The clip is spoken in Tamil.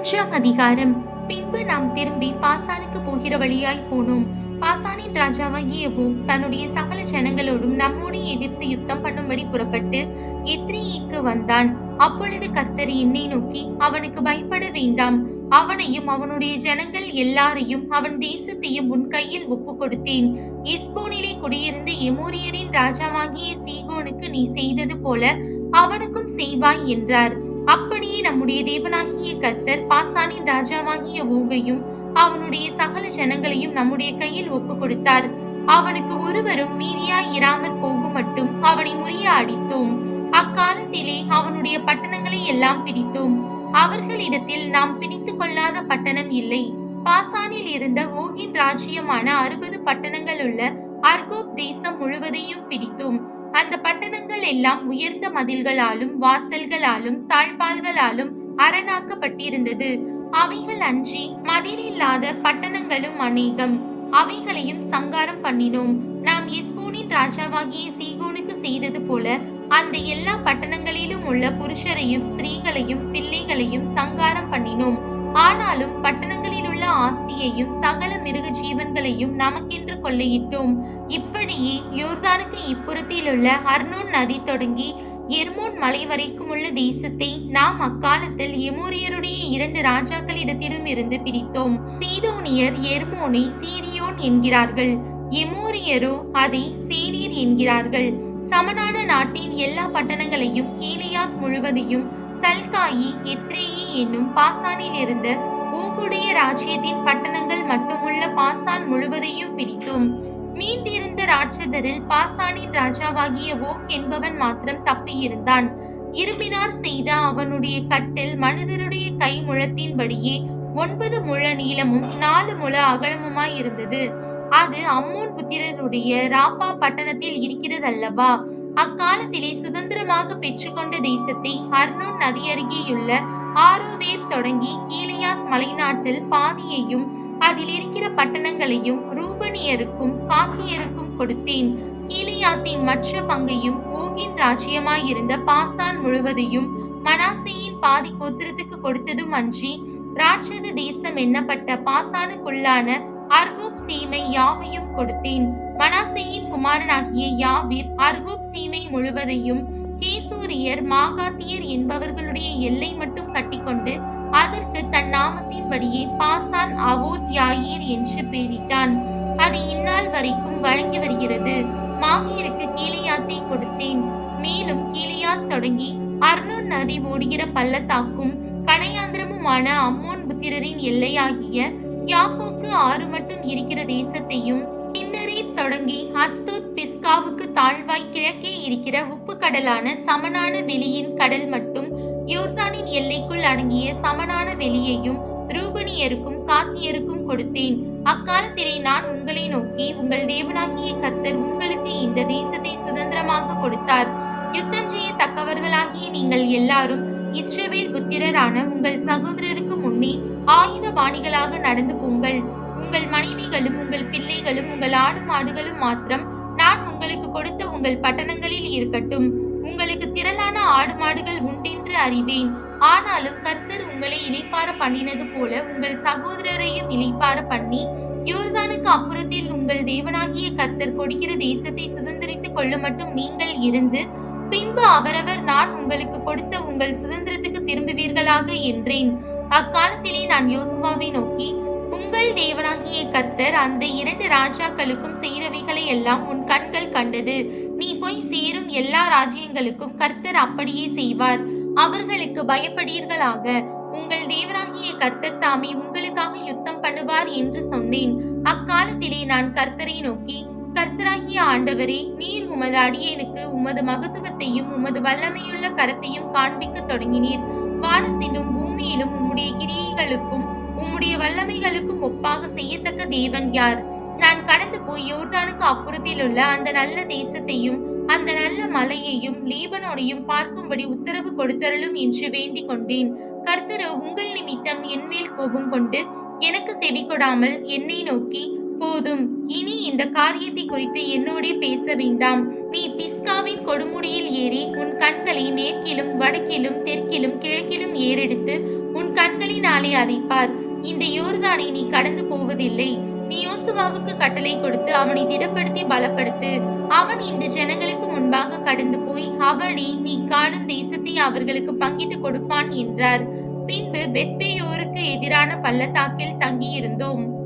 மூன்றாம் அதிகாரம். பின்பு நாம் திரும்பி பாசானுக்கு போகிற வழியாய் போனோம். பாசானின் ராஜாவாகிய பூ தன்னுடைய சகல ஜனங்களோடும் நம்மோடு எதிர்த்து யுத்தம் பண்ணும்படி புறப்பட்டு எத்ரேயிக்கு வந்தான். அப்பொழுது கர்த்தர் என்னை நோக்கி அவனுக்கு பயப்பட வேண்டாம். அவனையும் அவனுடைய ஜனங்கள் எல்லாரையும் அவன் தேசத்தையும் உன் கையில் ஒப்பு கொடுத்தேன் இஸ்போனிலே குடியிருந்த எமோரியரின் ராஜாவாகிய சீகோனுக்கு நீ செய்தது போல அவனுக்கும் செய்வாய் என்றார். அப்படியே நம்முடைய தேவனாகிய கத்தர் பாசானின் ராஜாவாகிய ஓகையும் அவனுடைய சகல ஜனங்களையும் நம்முடைய கையில் ஒப்பு கொடுத்தார் அவனுக்கு ஒருவரும் மீதியாய் இராமற் போகும் மட்டும் அவனை முறிய அடித்தோம். அக்காலத்திலே அவனுடைய பட்டணங்களை எல்லாம் பிடித்தோம். அவர்களிடத்தில் நாம் பிடித்து கொள்ளாத பட்டணம் இல்லை. பாசானில் இருந்த ஓகின் ராஜ்யமான அறுபது பட்டணங்கள் உள்ள அர்கோப் தேசம் முழுவதையும் பிடித்தோம். அந்த பட்டணங்கள் எல்லாம் உயர்ந்த மதில்களாலும் வாசல்களாலும் தாழ்பால்களாலும் அரணாக்கப்பட்டிருந்தது. அவைகள் அன்றி மதில் இல்லாத பட்டணங்களும் அநேகம். அவைகளையும் சங்காரம் பண்ணினோம். நாம் எஸ்போனின் ராஜாவாகிய சீகோனுக்கு செய்தது போல அந்த எல்லா பட்டணங்களிலும் உள்ள புருஷரையும் ஸ்திரீகளையும் பிள்ளைகளையும் சங்காரம் பண்ணினோம். ஆனாலும் பட்டணங்கள் ஆஸ்தியையும் சகல மிருக ஜீவன்களையும் நமக்கென்று கொள்ளையிட்டோம். இப்படியே யோர்தானுக்கு இப்புறத்திலுள்ள அர்னோன் நதி தொடங்கி எர்மோன் மலை வரைக்கும் உள்ள தேசத்தை நாம் அக்காலத்தில் எமோரியருடைய இரண்டு ராஜாக்களிடத்திலும் இருந்து பிடித்தோம் சீதோனியர் எர்மோனை சீரியோன் என்கிறார்கள். எமோரியரோ அதை சேனீர் என்கிறார்கள். சமனான நாட்டின் எல்லா பட்டணங்களையும் கீலியாத் முழுவதையும் சல்காயி எத்ரேயி என்னும் பாசானில் இருந்த ஊகுடைய ராஜ்யத்தின் பட்டணங்கள் மட்டுமுள்ள பாசான் முழுவதையும் பிடித்தோம் மீந்திருந்த ராட்சதரில் பாசானின் ராஜாவாகிய ஓக் என்பவன் மாத்திரம் தப்பியிருந்தான். இரும்பினார் செய்த அவனுடைய கட்டில் மனிதருடைய கை முழத்தின்படியே ஒன்பது முழ நீளமும் நாலு முழ அகலமுமாய் இருந்தது. அது அம்மோன் புத்திரருடைய ராப்பா பட்டணத்தில் இருக்கிறதல்லவா? அக்காலத்திலே சுதந்திரமாக பெற்றுக்கொண்ட தேசத்தை ஹர்னோன் நதி அருகேயுள்ள ஆரோவேர் தொடங்கி கீழையாத் மலைநாட்டில் பாதியையும் அதில் இருக்கிற பட்டணங்களையும் ரூபனியருக்கும் காக்கியருக்கும் கொடுத்தேன். கீழையாத்தின் மற்ற பங்கையும் ஓகின் ராஜ்யமாயிருந்த பாசான் முழுவதையும் மனாசேயின் பாதி கோத்திரத்துக்கு கொடுத்ததும் அன்றி ராட்சத தேசம் என்னப்பட்ட பாசானுக்குள்ளான அர்கூப் சீமை யாவையும் கொடுத்தேன். மனாசேயின் குமாரனாகிய யாவிர் அர்கூப் சீமை முழுவதையும் கேசூரியர் மாகாத்தியர் என்பவர்களுடைய எல்லை மட்டும் கட்டிக்கொண்டு அதற்கு தன் நாமத்தின்படியே பாசான் அவோத் யாயீர் என்று பெயரிட்டான். அது இந்நாள் வரைக்கும் வழங்கி வருகிறது. மாகியருக்கு கீழியாத்தை கொடுத்தேன். மேலும் கீழியாத் தொடங்கி அர்னோன் நதி ஓடுகிற பள்ளத்தாக்கும் கடையாந்திரமுமான அம்மோன் புத்திரரின் எல்லையாகிய யாப்போக்கு ஆறு மட்டும் இருக்கிற தேசத்தையும் தொடங்கி ஹஸ்தூத் பிஸ்காவுக்கு தாழ்வாய் கிழக்கே இருக்கிற உப்பு கடலான சமனான வெளியின் கடல் மட்டும் யோர்தானின் எல்லைக்குள் அடங்கிய சமனான வெளியையும் ரூபனியருக்கும் காத்தியருக்கும் கொடுத்தேன். அக்காலத்திலே நான் உங்களை நோக்கி உங்கள் தேவனாகிய கர்த்தர் உங்களுக்கு இந்த தேசத்தை சுதந்திரமாக கொடுத்தார். யுத்தம் செய்ய தக்கவர்களாகிய நீங்கள் எல்லாரும் இஸ்ரேவேல் புத்திரரான உங்கள் சகோதரருக்கு முன்னே ஆயுத பாணிகளாக நடந்து போங்கள். உங்கள் மனைவிகளும் உங்கள் பிள்ளைகளும் உங்கள் ஆடு மாடுகளும் மாத்திரம் நான் உங்களுக்கு கொடுத்த உங்கள் பட்டணங்களில் இருக்கட்டும். உங்களுக்கு திரளான ஆடு மாடுகள் உண்டென்று அறிவேன். ஆனாலும் கர்த்தர் உங்களை இழைப்பார பண்ணினது போல உங்கள் சகோதரரையும் இழைப்பார பண்ணி யோர்தானுக்கு அப்புறத்தில் உங்கள் தேவனாகிய கர்த்தர் கொடுக்கிற தேசத்தை சுதந்திரித்துக் கொள்ள மட்டும் நீங்கள் இருந்து பின்பு அவரவர் நான் உங்களுக்கு கொடுத்த உங்கள் சுதந்திரத்துக்கு திரும்புவீர்களாக என்றேன். அக்காலத்திலே நான் யோசுவாவை நோக்கி உங்கள் தேவனாகிய கர்த்தர் அந்த இரண்டு ராஜாக்களுக்கும் செய்தவைகளை எல்லாம் உன் கண்கள் கண்டது. நீ போய் சேரும் எல்லா ராஜ்யங்களுக்கும் கர்த்தர் அப்படியே செய்வார். அவர்களுக்கு பயப்படீர்களாக. உங்கள் தேவனாகிய கர்த்தர் தாமே உங்களுக்காக யுத்தம் பண்ணுவார் என்று சொன்னேன். அக்காலத்திலே நான் கர்த்தரை நோக்கி கர்த்தராகிய ஆண்டவரே நீர் உமது அடியேனுக்கு உமது மகத்துவத்தையும் உமது வல்லமையுள்ள கரத்தையும் காண்பிக்க தொடங்கினீர். வானத்திலும் பூமியிலும் உம்முடைய கிரியைகளுக்கும் உம்முடைய வல்லமைகளுக்கும் ஒப்பாக செய்யத்தக்க தேவன் யார்? நான் கடந்து போய் யோர்தானுக்கு அப்புறத்தில் உள்ள அந்த நல்ல தேசத்தையும் அந்த நல்ல மலையையும் லீபனோனையும் பார்க்கும்படி உத்தரவு கொடுத்தருளும் என்று வேண்டிக் கொண்டேன். கர்த்தரோ உங்கள் நிமித்தம் என்மேல் கோபம் கொண்டு எனக்கு செவி கொடாமல் என்னை நோக்கி போதும் இனி இந்த காரியத்தை குறித்து என்னோடே பேச வேண்டாம். நீ பிஸ்காவின் கொடுமுடியில் ஏறி உன் கண்களை மேற்கிலும் வடக்கிலும் தெற்கிலும் கிழக்கிலும் ஏறெடுத்து உன் கண்களினாலே அதைப் பார். இந்த யோர்தானை நீ கடந்து போவதில்லை. நீ யோசுவாவுக்கு கட்டளை கொடுத்து அவனை திடப்படுத்தி பலப்படுத்து. அவன் இந்த ஜனங்களுக்கு முன்பாக கடந்து போய் அவனே நீ காணும் தேசத்தை அவர்களுக்கு பங்கிட்டு கொடுப்பான் என்றார். பின்பு பெத்பேயோருக்கு எதிரான பள்ளத்தாக்கில் தங்கியிருந்தோம்.